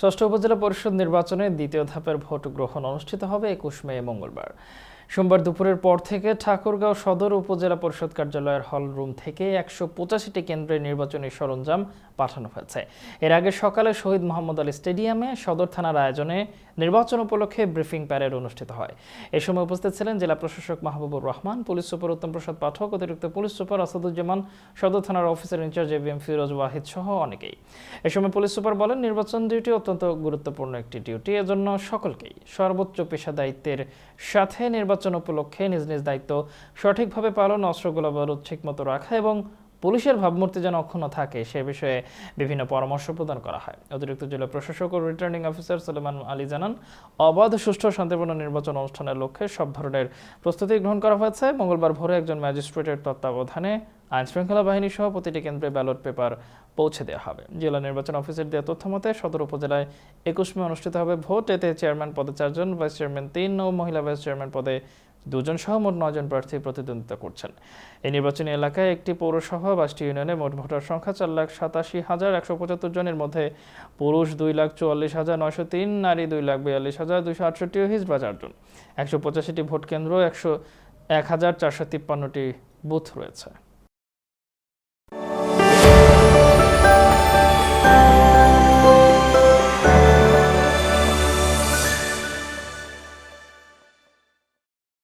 ষষ্ঠ উপজেলা পরিষদ নির্বাচনে দ্বিতীয় ধাপের ভোট গ্রহণ অনুষ্ঠিত হবে একুশ মে মঙ্গলবার। সোমবার দুপুরের পর থেকে ঠাকুরগাঁও সদর উপজেলা পরিষদ কার্যালয়ের হল রুম থেকে একশো পঁচাশিটি কেন্দ্রে নির্বাচনী সরঞ্জাম পাঠানো হয়েছে। এর আগে সকালে শহীদ মোহাম্মদ আলী স্টেডিয়ামে সদর থানার আয়োজনে নির্বাচন উপলক্ষে ব্রিফিং প্যারেড অনুষ্ঠিত হয়। এ সময় উপস্থিত ছিলেন জেলা প্রশাসক মাহবুবুর রহমান, পুলিশ সুপার উত্তম প্রসাদ পাঠক, অতিরিক্ত পুলিশ সুপার আসাদুজ্জামান, সদর থানার officer in charge ABM Firoz Wahid সহ অনেকেই। এ সময় পুলিশ সুপার বলেন, নির্বাচন ডিউটি অত্যন্ত গুরুত্বপূর্ণ একটি ডিউটি, এজন্য সকলকেই সর্বোচ্চ পেশা দায়িত্বের সাথে নির্বাচন উপলক্ষে নিজ নিজ দায়িত্ব সঠিকভাবে পালন অস্ত্রগুলো বারুদ ঠিকমতো রাখা এবং পুলিশের ভাবমূর্তি যেন অক্ষুণ্ণ থাকে, সে বিষয়ে বিভিন্ন পরামর্শ প্রদান করা হয়। অতিরিক্ত জেলা প্রশাসক ও রিটার্নিং অফিসার সুলেমান আলী জানান, অবাধ, সুষ্ঠু, শান্তিপূর্ণ নির্বাচন অনুষ্ঠানের লক্ষ্যে সব ধরনের প্রস্তুতি গ্রহণ করা হয়েছে। মঙ্গলবার ভোরে একজন ম্যাজিস্ট্রেটের তত্ত্বাবধানে আইন শৃঙ্খলা বাহিনী সহ প্রতিটি কেন্দ্রে ব্যালট পেপার পৌঁছে দেওয়া হবে। জেলা নির্বাচন অফিসের দেওয়া তথ্য মতে, সদর উপজেলায় একুশ মে অনুষ্ঠিত হবে ভোট। এতে চেয়ারম্যান পদে চারজন, ভাইস চেয়ারম্যান তিন ও মহিলা ভাইস চেয়ারম্যান পদে দুজন সহ মোট নয়জন প্রার্থী প্রতিদ্বন্দ্বিতা করছেন। এই নির্বাচনী এলাকায় একটি পৌরসভা, পাঁচটি ইউনিয়নে মোট ভোটার সংখ্যা চার লাখ সাতাশি হাজার একশো পঁচাত্তর জনের মধ্যে পুরুষ দুই লাখ চুয়াল্লিশ হাজার নয়শো তিন, নারী দুই লাখ বিয়াল্লিশ হাজার দুইশো আটষট্টি ও হিজবা চারজন একশো পঁচাশিটি ভোট কেন্দ্র, একশো এক হাজার চারশো তিপ্পান্নটি বুথ রয়েছে।